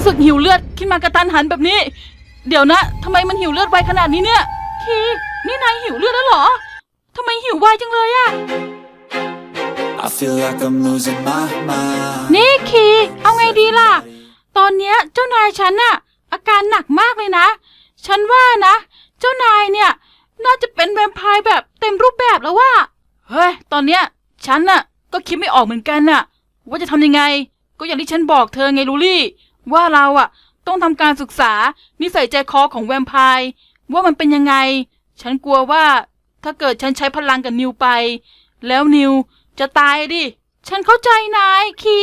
รู้สึกหิวเลือดขึ้นมากระตันหันแบบนี้ เดี๋ยวนะทำไมมันหิวเลือดไวขนาดนี้เนี่ยคีนี่นายหิวเลือดแล้วเหรอทำไมหิวไวจังเลยอะ I feel like I'm losing my mind. นี่คีเอาไงดีล่ะ ตอนเนี้ยเจ้านายฉันน่ะ อาการหนักมากเลยนะ ฉันว่านะ เจ้านายเนี่ย น่าจะเป็นแวมไพร์แบบเต็มรูปแบบแล้วว่า เฮ้ย ตอนเนี้ย ฉันน่ะ ก็คิดไม่ออกเหมือนกันน่ะ ว่าจะทำยังไง ก็อย่างที่ฉันบอกเธอไงลูลี่ ว่าเราอะต้องทำการศึกษานิสัยใจคอของแวมไพร์ว่ามันเป็นยังไง ฉันกลัวว่าถ้าเกิดฉันใช้พลังกับนิวไป แล้วนิวจะตายดิ ฉันเข้าใจนายคี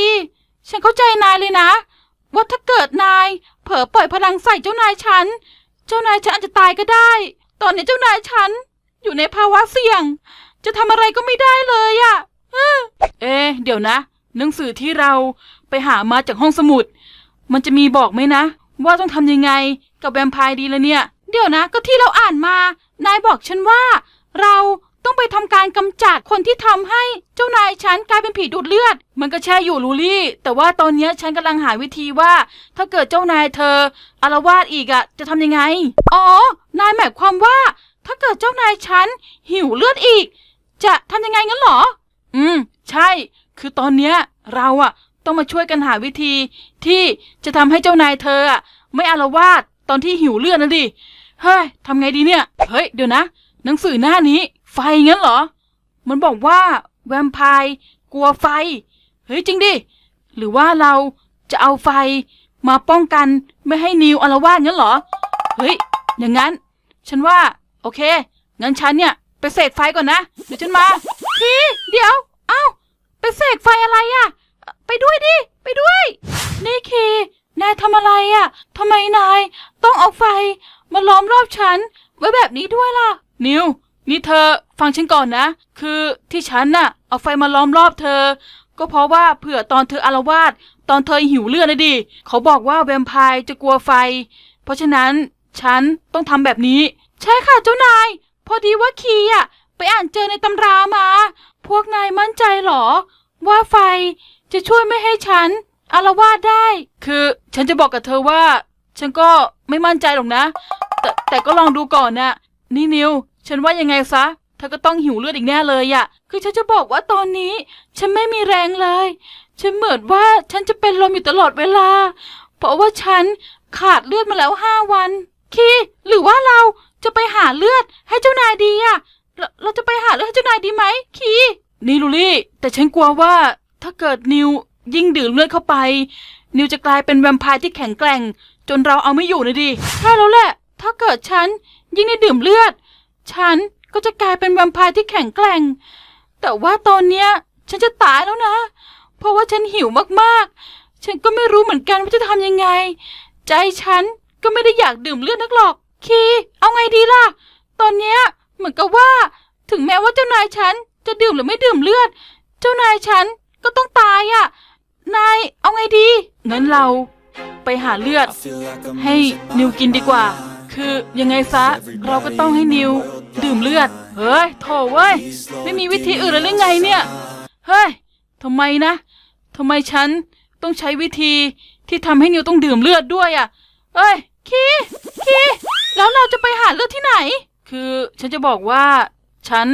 ฉันเข้าใจนายเลยนะ ว่าถ้าเกิดนาย เผลอปล่อยพลังใส่เจ้านายฉัน เจ้านายฉันอาจจะตายก็ได้ ตอนนี้เจ้านายฉัน อยู่ในภาวะเสี่ยง จะทำอะไรก็ไม่ได้เลยอะเออเอ๊เดี๋ยวนะ หนังสือที่เราไปหามาจากห้องสมุด มันจะมีบอกไหมนะ ว่าต้องทำยังไงกับแวมไพร์ดีละเนี่ย เดี๋ยวนะ ก็ที่เราอ่านมา นายบอกฉันว่า เราต้องไปทำการกำจัดคนที่ทำให้เจ้านายฉันกลายเป็นผีดูดเลือด มันก็แช่อยู่ลูลี่ แต่ว่าตอนเนี้ยฉันกำลังหาวิธีว่า ถ้าเกิดเจ้านายเธออารวาสอีกอะจะทำยังไง อ๋อ นายหมายความว่า ถ้าเกิดเจ้านายฉันหิวเลือดอีก จะทำยังไงงั้นเหรอ อืม ใช่ คือตอนเนี้ยเราอะ ต้องมาช่วยกันหาวิธี ที่จะทำให้เจ้านายเธออะไม่อารวาสตอนที่หิวเลือดนะดิ เฮ้ยทำไงดีเนี่ย เฮ้ย เดี๋ยวนะ หนังสือหน้านี้ ไฟงั้นเหรอ มันบอกว่าแวมไพร์กลัวไฟ เฮ้ย จริงดิ หรือว่าเราจะเอาไฟมาป้องกันไม่ให้นิวอารวาสงั้นเหรอ เฮ้ย อย่างนั้น ฉันว่า โอเค งั้นฉันเนี่ย ไปเสกไฟก่อนนะ เดี๋ยวฉันมา พี่ เดี๋ยว เอ้า ไปเสกไฟอะไรอะ ไปด้วยดิ ไปด้วย นี่คี นายทำอะไรอะทำไมนาย ต้องเอาไฟ มาล้อมรอบฉัน ไว้แบบนี้ด้วยล่ะ นิว นี่เธอฟังฉันก่อนนะ คือที่ฉันน่ะ เอาไฟมาล้อมรอบเธอ ก็เพราะว่าเผื่อตอนเธออารวาสตอนเธอหิวเลือดนะดิ เขาบอกว่าแวมไพร์จะกลัวไฟ เพราะฉะนั้นฉันต้องทำแบบนี้ ใช่ค่ะเจ้านาย พอดีว่าคีอะ ไปอ่านเจอในตำรามา พวกนายมั่นใจเหรอ ว่าไฟ จะช่วยไม่ให้ฉันอารวาสได้ คือฉันจะบอกกับเธอว่า ฉันก็ไม่มั่นใจหรอกนะ แต่แต่ก็ลองดูก่อนนะนี่นิว ฉันว่ายังไงซะ เธอก็ต้องหิวเลือดอีกแน่เลยอะคือฉันจะบอกว่าตอนนี้ ฉันไม่มีแรงเลย ฉันเหมือนว่าฉันจะเป็นลมอยู่ตลอดเวลา เพราะว่าฉันขาดเลือดมาแล้วห้าวัน คีหรือว่าเราจะไปหาเลือดให้เจ้านายดีอะเราเราจะไปหาเลือดให้เจ้านายดีไหมคี นี่ลูลี่ แต่ฉันกลัวว่า ถ้าเกิดนิวยิ่งดื่มเลือดเข้าไป นิวจะกลายเป็นแวมไพร์ที่แข็งแกร่ง จนเราเอาไม่อยู่นะดิใช่แล้วแหละ ถ้าเกิดฉันยิ่งได้ดื่มเลือด ฉันก็จะกลายเป็นแวมไพร์ที่แข็งแกร่ง แต่ว่าตอนเนี้ยฉันจะตายแล้วนะ เพราะว่าฉันหิวมากๆ ฉันก็ไม่รู้เหมือนกันว่าจะทำยังไง ใจฉันก็ไม่ได้อยากดื่มเลือดนักหรอก คีเอาไงดีล่ะ ตอนเนี้ยเหมือนกับว่า ถึงแม้ว่าเจ้านายฉันจะดื่มหรือไม่ดื่มเลือด เจ้านายฉัน ก็ต้องตายอะ นายเอาไงดี งั้นเราไปหาเลือด ให้นิวกินดีกว่า คือยังไงซะ เราก็ต้องให้นิวดื่มเลือด เฮ้ยโถเว้ย ไม่มีวิธีอื่นเลยหรือไงเนี่ย เฮ้ยทำไมนะทำไมฉันต้องใช้วิธีที่ทำให้นิวต้องดื่มเลือดด้วยอะเอ้ยคีคีแล้วเราจะไปหาเลือดที่ไหน คือฉันจะบอกว่า ฉัน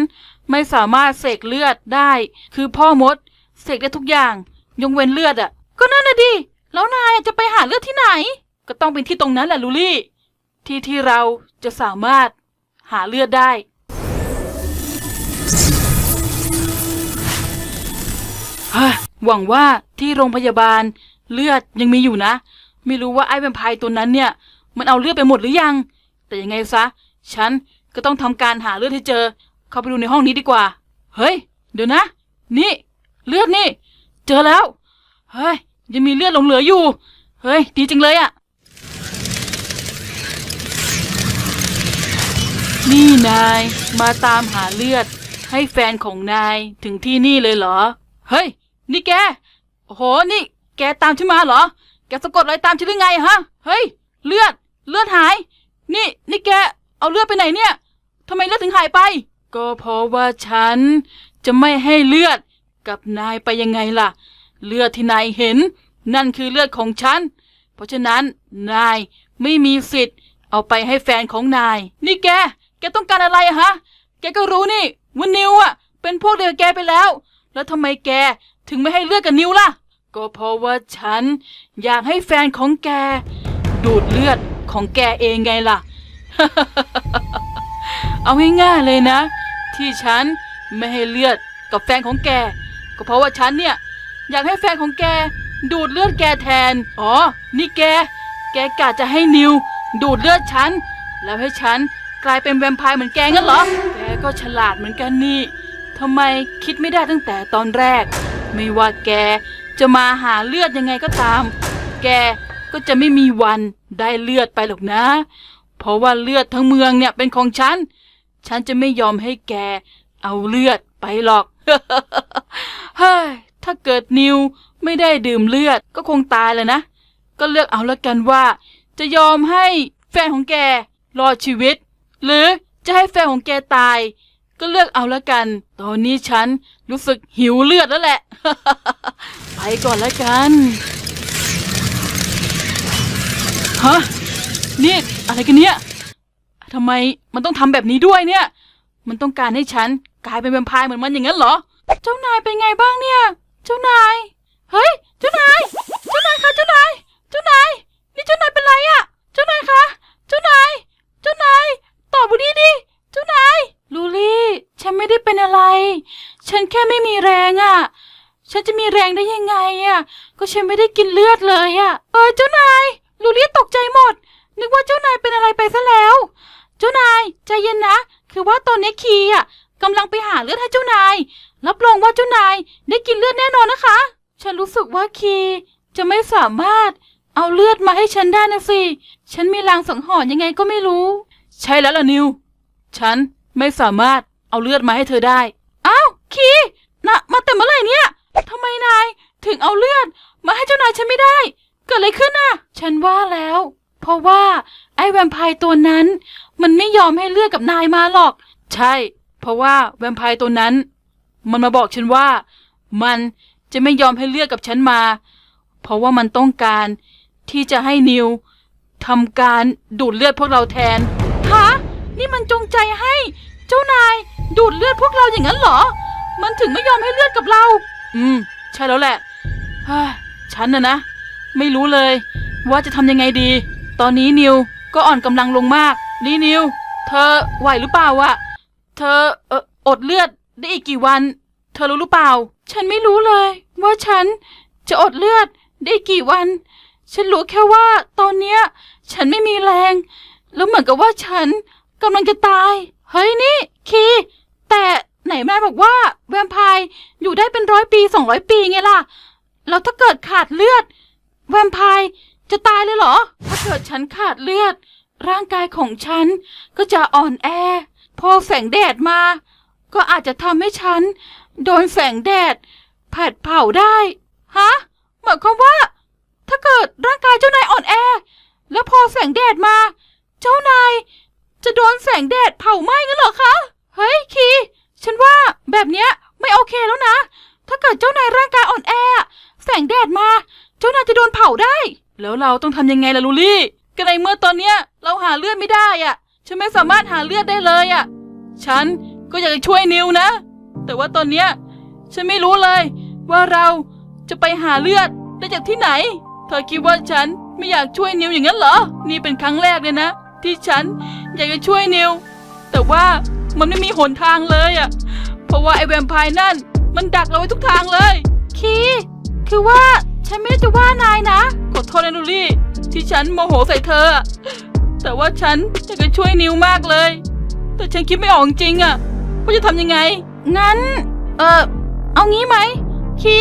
ไม่สามารถเสกเลือดได้ คือพ่อมด เสกได้ทุกอย่าง ยกเว้นเลือดอะก็นั่นน่ะดิ แล้วนายอะจะไปหาเลือดที่ไหน ก็ต้องเป็นที่ตรงนั้นแหละลูลี่ ที่ที่เราจะสามารถหาเลือดได้ฮ้ยหวังว่าที่โรงพยาบาลเลือดยังมีอยู่นะ ไม่รู้ว่าไอ้แวมไพร์ตัวนั้นเนี่ย มันเอาเลือดไปหมดหรือยัง แต่ยังไงซะ ฉันก็ต้องทำการหาเลือดให้เจอ เข้าไปดูในห้องนี้ดีกว่า เฮ้ย เดี๋ยวนะ นี่ เลือดนี่ เจอแล้ว เฮ้ย ยังมีเลือดหลงเหลืออยู่ เฮ้ย ดีจังเลยอะนี่นายมาตามหาเลือด ให้แฟนของนายถึงที่นี่เลยเหรอ เฮ้ย นี่แก โอ้โห นี่ แกตามฉันมาเหรอ แกสะกดอะไรตามฉันหรือไงฮะ เฮ้ย เลือด เลือดหาย นี่ นี่แก เอาเลือดไปไหนเนี่ยทำไมเลือดถึงหายไป ก็เพราะว่าฉันจะไม่ให้เลือด กับนายไปยังไงล่ะ เลือดที่นายเห็น นั่นคือเลือดของฉัน เพราะฉะนั้นนายไม่มีสิทธิ์ เอาไปให้แฟนของนาย นี่แก แกต้องการอะไรฮะ แกก็รู้นี่ว่านิวอะ เป็นพวกเดียวกับแกไปแล้ว แล้วทำไมแกถึงไม่ให้เลือดกับนิวล่ะ ก็เพราะว่าฉันอยากให้แฟนของแก ดูดเลือดของแกเองไงล่ะ เอาง่ายๆเลยนะ ที่ฉันไม่ให้เลือดกับแฟนของแก ก็เพราะว่าฉันเนี่ย อยากให้แฟนของแก ดูดเลือดแกแทน อ๋อ นี่แก แกกะจะให้นิว ดูดเลือดฉัน แล้วให้ฉันกลายเป็นแวมไพร์เหมือนแกงั้นเหรอ แกก็ฉลาดเหมือนกันนี่ทำไมคิดไม่ได้ตั้งแต่ตอนแรก ไม่ว่าแกจะมาหาเลือดยังไงก็ตาม แกก็จะไม่มีวันได้เลือดไปหรอกนะ เพราะว่าเลือดทั้งเมืองเนี่ยเป็นของฉัน ฉันจะไม่ยอมให้แกเอาเลือดไปหรอก เฮ้ยถ้าเกิดนิวไม่ได้ดื่มเลือดก็คงตายเลยนะ ก็เลือกเอาละกันว่า จะยอมให้แฟนของแกรอดชีวิต หรือจะให้แฟนของแกตาย ก็เลือกเอาละกัน ตอนนี้ฉันรู้สึกหิวเลือดแล้วแหละ ไปก่อนละกันฮะนี่อะไรกันเนี่ยทำไมมันต้องทำแบบนี้ด้วยเนี่ย มันต้องการให้ฉัน กลายเป็นแวมไพร์เหมือนมันอย่างนั้นเหรอ เจ้านายเป็นไงบ้างเนี่ย เจ้านาย เฮ้ย เจ้านาย เจ้านายคะเจ้านาย เจ้านาย นี่เจ้านายเป็นไรอะเจ้านายคะ เจ้านาย เจ้านาย ตอบบุดีดิ เจ้านาย ลูลี่ ฉันไม่ได้เป็นอะไร ฉันแค่ไม่มีแรงอะฉันจะมีแรงได้ยังไงอะก็ฉันไม่ได้กินเลือดเลยอะเออเจ้านาย ลูลี่ตกใจหมด นึกว่าเจ้านายเป็นอะไรไปซะแล้ว เจ้านายใจเย็นนะ คือว่าตอนนี้คีอะกำลังไปหาเลือดให้เจ้านาย รับรองว่าเจ้านายได้กินเลือดแน่นอนนะคะ ฉันรู้สึกว่าคีจะไม่สามารถเอาเลือดมาให้ฉันได้นะสิ ฉันมีลางสังหรณ์ยังไงก็ไม่รู้ ใช่แล้วล่ะนิว ฉันไม่สามารถเอาเลือดมาให้เธอได้ อ้าวคีนะมาแต่เมื่อไหร่เนี่ยทำไมนายถึงเอาเลือดมาให้เจ้านายฉันไม่ได้ เกิดอะไรขึ้นน่ะ ฉันว่าแล้ว เพราะว่า ไอ้แวมไพร์ตัวนั้น มันไม่ยอมให้เลือดกับนายมาหรอก ใช่ เพราะว่าแวมไพร์ตัวนั้น มันมาบอกฉันว่า มันจะไม่ยอมให้เลือดกับฉันมา เพราะว่ามันต้องการที่จะให้นิวทำการดูดเลือดพวกเราแทนฮะนี่มันจงใจให้ เจ้านายดูดเลือดพวกเราอย่างนั้นเหรอ มันถึงไม่ยอมให้เลือดกับเรา อืม ใช่แล้วแหละเฮ้ยฉันนะนะ ไม่รู้เลย ว่าจะทำยังไงดี ตอนนี้นิวก็อ่อนกำลังลงมาก นี่นิว เธอไหวหรือเปล่าวะ เธอเอออดเลือดได้อีกกี่วัน เธอรู้หรือเปล่า ฉันไม่รู้เลย ว่าฉันจะอดเลือดได้อีกกี่วัน ฉันรู้แค่ว่าตอนเนี้ย ฉันไม่มีแรง แล้วเหมือนกับว่าฉันกำลังจะตาย เฮ้ยนี่ คีแต่ไหนแม่บอกว่าแวมไพร์อยู่ได้เป็นร้อยปีสองร้อยปีไงล่ะ แล้วถ้าเกิดขาดเลือด แวมไพร์ จะตายเลยเหรอ ถ้าเกิดฉันขาดเลือด ร่างกายของฉันก็จะอ่อนแอ พอแสงแดดมา ก็อาจจะทำให้ฉัน โดนแสงแดดแผดเผาได้ ฮะหมายความว่า ถ้าเกิดร่างกายเจ้านายอ่อนแอ แล้วพอแสงแดดมา เจ้านาย จะโดนแสงแดดเผาไหม้งั้นเหรอคะ เฮ้ยคี ฉันว่าแบบเนี้ยไม่โอเคแล้วนะ ถ้าเกิดเจ้านายร่างกายอ่อนแอ แสงแดดมา เจ้านายจะโดนเผาได้ แล้วเราต้องทำยังไงล่ะลูลี่ก็ในเมื่อตอนเนี้ยเราหาเลือดไม่ได้อะ่ะ ฉันไม่สามารถหาเลือดได้เลยอะ่ะ ฉันก็อยากจะช่วยนิวนะ แต่ว่าตอนเนี้ยฉันไม่รู้เลย ว่าเราจะไปหาเลือดได้จากที่ไหน เธอคิดว่าฉันไม่อยากช่วยนิวอย่างนั้นเหรอ นี่เป็นครั้งแรกเลยนะ ที่ฉันอยากจะช่วยนิว แต่ว่ามันไม่มีหนทางเลยอะ่ะ เพราะว่าไอ้แวมไพร์นั่น มันดักเราไว้ทุกทางเลย คี คือว่า ฉันไม่ได้จะว่านายนะ ขอโทษนะลูลี่ ที่ฉันโมโหใส่เธออะแต่ว่าฉันอยากจะช่วยนิวมากเลย แต่ฉันคิดไม่ออกจริงๆอะว่าจะทำยังไง งั้น เออเอางี้ไหม คี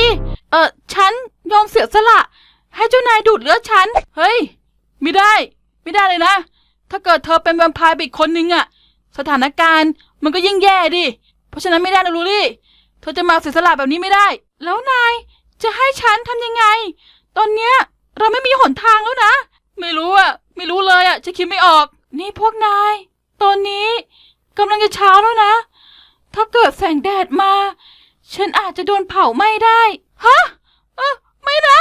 เออฉันยอมเสียสละ ให้เจ้านายดูดเลือดฉัน เฮ้ย ไม่ได้ ไม่ได้เลยนะ ถ้าเกิดเธอเป็นแวมไพร์ไปอีกคนนึงอะสถานการณ์มันก็ยิ่งแย่ดิ เพราะฉะนั้นไม่ได้นะลูลี่ เธอจะมาเสียสละแบบนี้ไม่ได้ แล้วนาย จะให้ฉันทำยังไง ตอนเนี้ยเราไม่มีหนทางแล้วนะ ไม่รู้อะ ไม่รู้เลยอะ จะคิดไม่ออก นี่พวกนาย ตอนนี้กำลังจะเช้าแล้วนะ ถ้าเกิดแสงแดดมา ฉันอาจจะโดนเผาไหม้ได้ ฮะ เออไม่นะ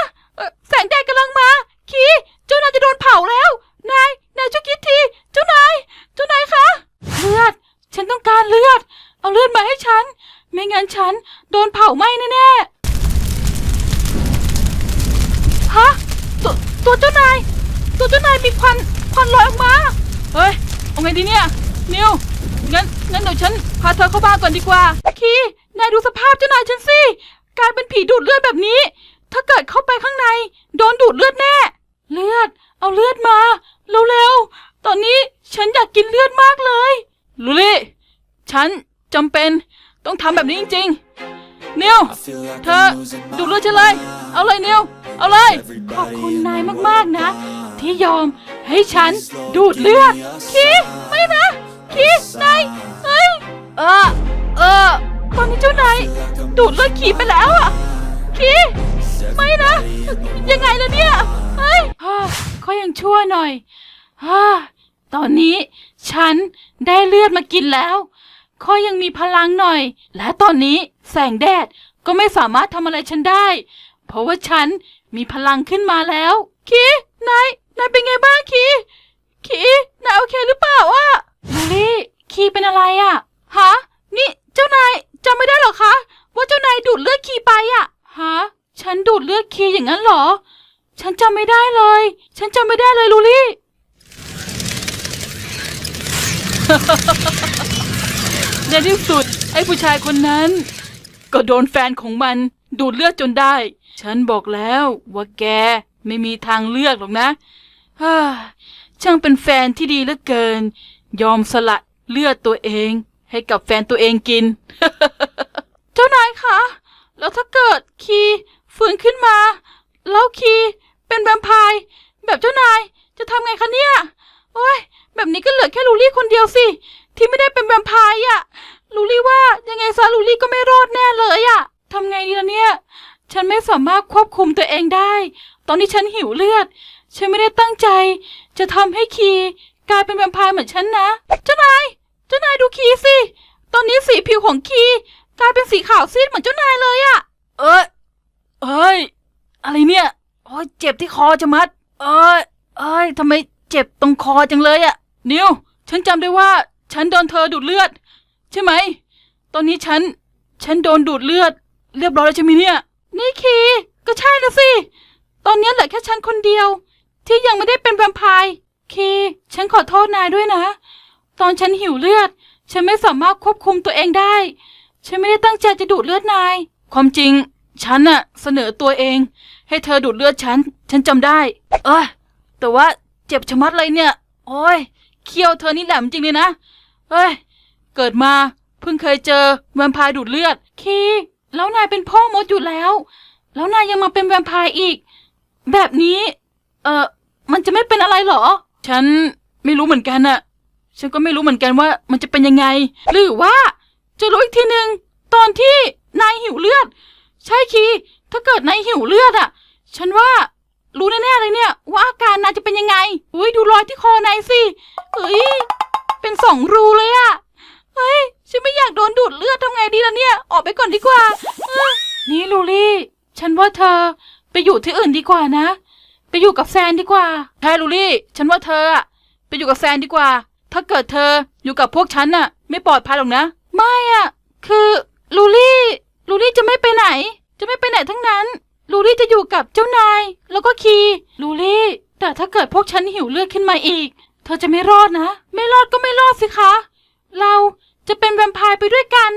แสงแดดกำลังมา คีเจ้านายจะโดนเผาแล้ว นาย นายช่วยคิดที เจ้านาย เจ้านายคะ เลือด ฉันต้องการเลือด เอาเลือดมาให้ฉัน ไม่งั้นฉันโดนเผาไหม้แน่ๆ ฮะตัวตัวเจ้านาย ตัวเจ้านายมีควันควันลอยออกมา เฮ้ยเอาไงดีเนี่ย นิว งั้นงั้นเดี๋ยวฉันพาเธอเข้าบ้านก่อนดีกว่า คีนายดูสภาพเจ้านายฉันสิกลายเป็นผีดูดเลือดแบบนี้ ถ้าเกิดเข้าไปข้างใน โดนดูดเลือดแน่ เลือด เอาเลือดมาเร็วๆตอนนี้ฉันอยากกินเลือดมากเลย ลูลี่ ฉันจำเป็นต้องทำแบบนี้จริง ๆ นิวเธอดูดเลือดฉันเลย เอาเลยนิวเอาเลย ขอบคุณนายมากๆนะ ที่ยอมให้ฉันดูดเลือดคีไม่นะคีนายเฮ้ยเออเออตอนนี้เจ้านายดูดเลือดขีไปแล้วอะคีไม่นะ ยังไงล่ะเนี่ยเฮ้ยฮ่าเขายังชั่วหน่อยฮ่าตอนนี้ฉันได้เลือดมากินแล้วเขายังมีพลังหน่อย และตอนนี้ แสงแดดก็ไม่สามารถทำอะไรฉันได้ เพราะว่าฉันมีพลังขึ้นมาแล้ว คีนายนายเป็นไงบ้างคีคีนายโอเคหรือเปล่าอะลูลี่คีเป็นอะไรอะฮะนี่เจ้านายจำไม่ได้หรอคะ ว่าเจ้านายดูดเลือดคีไปอะฮะฉันดูดเลือดคีอย่างนั้นเหรอ ฉันจำไม่ได้เลย ฉันจำไม่ได้เลยลูลี่ในที่สุดไอ้ผู้ชายคนนั้น ก็โดนแฟนของมันดูดเลือดจนได้ ฉันบอกแล้วว่าแกไม่มีทางเลือกหรอกนะฮ่าช่างเป็นแฟนที่ดีเหลือเกิน ยอมสละเลือดตัวเอง ให้กับแฟนตัวเองกิน เจ้านายคะ แล้วถ้าเกิดคีฟื้นขึ้นมา แล้วคีเป็นแวมไพร์แบบเจ้านายจะทำไงคะเนี่ย โอ้ย แบบนี้ก็เหลือแค่ลูลี่คนเดียวสิ ที่ไม่ได้เป็นแวมไพร์อะ ลูลี่ว่ายังไงซะลูลี่ก็ไม่รอดแน่เลยอะทำไงดีล่ะเนี่ย ฉันไม่สามารถควบคุมตัวเองได้ ตอนนี้ฉันหิวเลือด ฉันไม่ได้ตั้งใจ จะทำให้คีกลายเป็นแวมไพร์เหมือนฉันนะ เจ้านาย เจ้านายดูคีสิ ตอนนี้สีผิวของคีกลายเป็นสีขาวซีดเหมือนเจ้านายเลยอะเอ้ยเอ้ย อะไรเนี่ยโอ้ยเจ็บที่คอจะมัด เอ้ยเอ้ยทำไมเจ็บตรงคอจังเลยอะนิว ฉันจำได้ว่า ฉันโดนเธอดูดเลือด ใช่ไหม ตอนนี้ฉัน ฉันโดนดูดเลือด เรียบร้อยแล้วใช่ไหมเนี่ย นี่คีก็ใช่นะสิ ตอนนี้เหลือแค่ฉันคนเดียว ที่ยังไม่ได้เป็นแวมไพร์คีฉันขอโทษนายด้วยนะ ตอนฉันหิวเลือด ฉันไม่สามารถควบคุมตัวเองได้ ฉันไม่ได้ตั้งใจจะดูดเลือดนาย ความจริง ฉันน่ะ เสนอตัวเอง ให้เธอดูดเลือดฉัน ฉันจำได้ เอ้ยแต่ว่าเจ็บชะมัดเลยเนี่ย โอ้ยเคี้ยวเธอนี่แหลมจริงเลยนะเอ้ย เกิดมาเพิ่งเคยเจอแวมไพร์ดูดเลือด คีแล้วนายเป็นพ่อมดอยู่แล้ว แล้วนายยังมาเป็นแวมไพร์อีก แบบนี้ เออมันจะไม่เป็นอะไรเหรอ ฉันไม่รู้เหมือนกันน่ะ ฉันก็ไม่รู้เหมือนกันว่ามันจะเป็นยังไง หรือว่า จะรู้อีกทีหนึ่งตอนที่นายหิวเลือด ใช่คีถ้าเกิดนายหิวเลือดอะ ฉันว่ารู้แน่ๆเลยเนี่ยว่าอาการนายจะเป็นยังไง อุ้ยดูรอยที่คอนายสิเฮ้ยเป็นสองรูเลยอะ เฮ้ย ฉันไม่อยากโดนดูดเลือดทำไงดีล่ะเนี่ย ออกไปก่อนดีกว่าเอ้อนี่ลูลี่ ฉันว่าเธอไปอยู่ที่อื่นดีกว่านะ ไปอยู่กับแซนดีกว่าใช่ลูลี่ ฉันว่าเธออะไปอยู่กับแซนดีกว่า ถ้าเกิดเธออยู่กับพวกฉันน่ะ ไม่ปลอดภัยหรอกนะ ไม่อะคือลูลี่ ลูลี่จะไม่ไปไหน จะไม่ไปไหนทั้งนั้น ลูลี่จะอยู่กับเจ้านาย แล้วก็คีลูลี่ แต่ถ้าเกิดพวกฉันหิวเลือดขึ้นมาอีก เธอจะไม่รอดนะ ไม่รอดก็ไม่รอดสิคะ เราจะเป็นแวมไพร์ไปด้วยกัน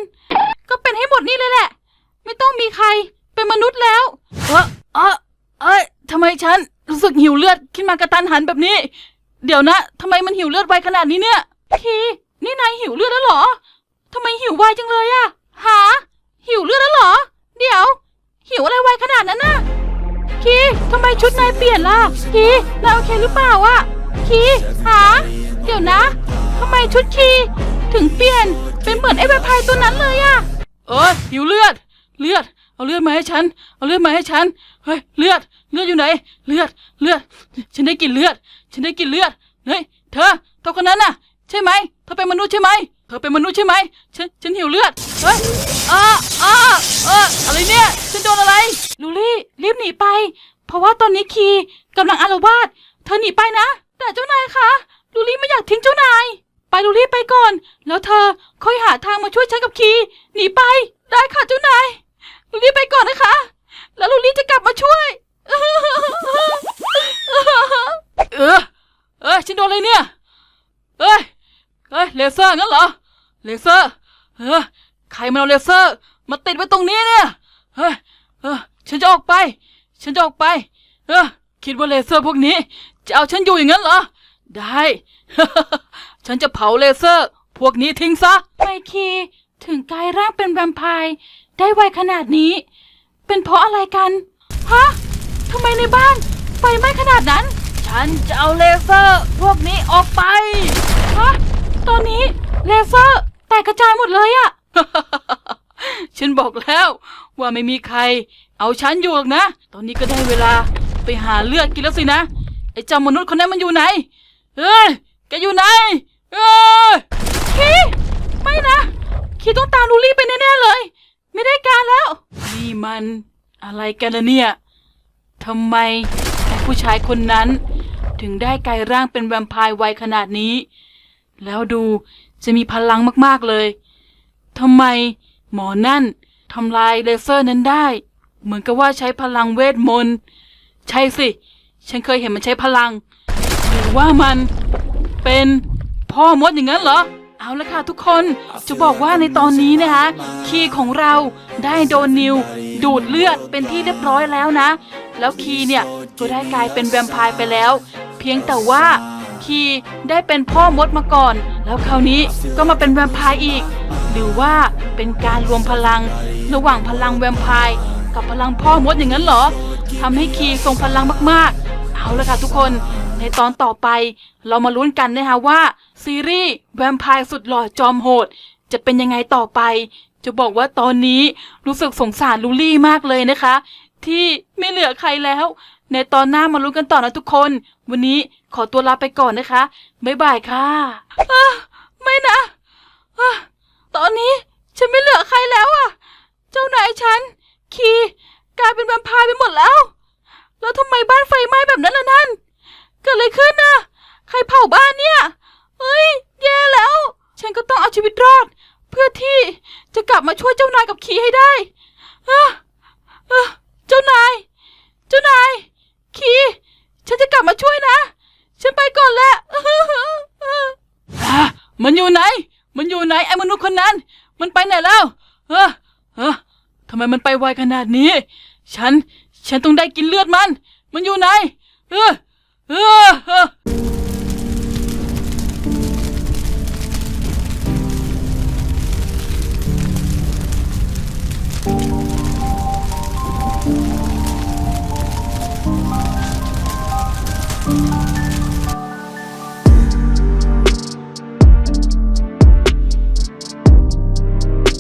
ก็เป็นให้หมดนี่เลยแหละ ไม่ต้องมีใครเป็นมนุษย์แล้ว เออเออเอ้ยทำไมฉันรู้สึกหิวเลือดขึ้นมากระตันหันแบบนี้ เดี๋ยวนะทำไมมันหิวเลือดไวขนาดนี้เนี่ยคีนี่นายหิวเลือดแล้วเหรอทำไมหิวไวจังเลยอะหา หิวเลือดแล้วเหรอ เดี๋ยว หิวอะไรไวขนาดนั้นน่ะคีทำไมชุดนายเปลี่ยนล่ะคีนายโอเคหรือเปล่าอะคีหา เดี๋ยวนะทำไมชุดคี ถึงเปลี่ยน เป็นเหมือนไอ้แวมไพร์ตัวนั้นเลยอะเออหิวเลือด เลือด เอาเลือดมาให้ฉัน เอาเลือดมาให้ฉัน เฮ้ยเลือด เลือดอยู่ไหน เลือด เลือด ฉันได้กลินเลือด ฉันได้กลินเลือด เฮ้ยเธอเธอคนนั้นน่ะ ใช่ไหมเธอเป็นมนุษย์ใช่ไหมเธอเป็นมนุษย์ใช่ไหมฉันฉันหิวเลือด เฮ้ยอ้าอ้าเอออะไรเนี่ย ฉันโดนอะไร ลูลี่รีบหนีไป เพราะว่าตอนนี้คีกำลังอาละวาดเธอหนีไปนะ แต่เจ้านายคะ ลูลี่ไม่อยากทิ้งเจ้านาย ไปลูลี่ไปก่อน แล้วเธอค่อยหาทางมาช่วยฉันกับคีหนีไป ได้ค่ะเจ้านายลูลี่ไปก่อนนะคะ แล้วลูลี่จะกลับมาช่วย เออเอ้ยฉันโดนอะไรเนี่ยเอ้ยเอ้ยเลเซอร์งั้นเหรอเลเซอร์เออใครมันเอาเลเซอร์ มาติดไว้ตรงนี้เนี่ยเฮ้ยเออฉันจะออกไป ฉันจะออกไป เออคิดว่าเลเซอร์พวกนี้ จะเอาฉันอยู่อย่างนั้นเหรอ ได้ ฉันจะเผาเลเซอร์ พวกนี้ทิ้งซะ ไมคีถึงกลายร่างเป็นแวมไพร์ได้ไวขนาดนี้ เป็นเพราะอะไรกัน ฮะทำไมในบ้านไฟไหม้ขนาดนั้น ฉันจะเอาเลเซอร์ พวกนี้ออกไป ฮะ ตอนนี้เลเซอร์แตกกระจายหมดเลยอะ ฉันบอกแล้วว่าไม่มีใคร เอาฉันอยู่หรอกนะ ตอนนี้ก็ได้เวลาไปหาเลือดกินแล้วสินะ ไอ้เจ้ามนุษย์คนนั้นมันอยู่ไหนเอ้ย แกอยู่ไหน เอ้ยคีไม่นะ คีต้องตามลูลี่ไปแน่ๆเลย ไม่ได้การแล้ว นี่มันอะไรกันล่ะเนี่ยทำไมไอ้ผู้ชายคนนั้น ถึงได้กลายร่างเป็นแวมไพร์ไวขนาดนี้ แล้วดูจะมีพลังมากๆเลยทำไมหมอนั่นทำลายเลเซอร์นั้นได้ เหมือนกับว่าใช้พลังเวทมนต์ใช่สิ ฉันเคยเห็นมันใช้พลัง หรือว่ามันเป็น พ่อมดอย่างนั้นเหรอ เอาละค่ะทุกคนจะบอกว่าในตอนนี้นะคะ คีย์ของเราได้โดนนิว ดูดเลือดเป็นที่เรียบร้อยแล้วนะ แล้วคีย์เนี่ยก็ได้กลายเป็นแวมไพร์ไปแล้ว เพียงแต่ว่าคีย์ได้เป็นพ่อมดมาก่อน แล้วคราวนี้ก็มาเป็นแวมไพร์อีก หรือว่าเป็นการรวมพลัง ระหว่างพลังแวมไพร์กับพลังพ่อมดอย่างนั้นเหรอทำให้คีย์ทรงพลังมากๆ เอาละค่ะทุกคน ในตอนต่อไปเรามาลุ้นกันนะคะว่า ซีรีส์แวมไพร์สุดหล่อจอมโหด จะเป็นยังไงต่อไป จะบอกว่าตอนนี้รู้สึกสงสารลูลี่มากเลยนะคะ ที่ไม่เหลือใครแล้ว ในตอนหน้ามาลุ้นกันต่อนะทุกคน วันนี้ขอตัวลาไปก่อนนะคะ บ๊ายบายค่ะะไม่นะอะตอนนี้ฉันไม่เหลือใครแล้วอะ เจ้านายฉัน คีกลายเป็นแวมไพร์ไปหมดแล้ว แล้วทำไมบ้านไฟไหม้แบบนั้นล่ะนั่น เกิดอะไรขึ้นน่ะใครเผาบ้านเนี่ยเฮ้ย แย่แล้ว ฉันก็ต้องเอาชีวิตรอด เพื่อที่จะกลับมาช่วยเจ้านายกับคีให้ได้อะอะเจ้านาย เจ้านายคีฉันจะกลับมาช่วยนะ ฉันไปก่อนแหละอะมันอยู่ไหน มันอยู่ไหนไอ้มนุษย์คนนั้น มันไปไหนแล้ว เออเออทำไมมันไปไวขนาดนี้ ฉัน ฉันต้องได้กินเลือดมัน มันอยู่ไหน เออ เออเออ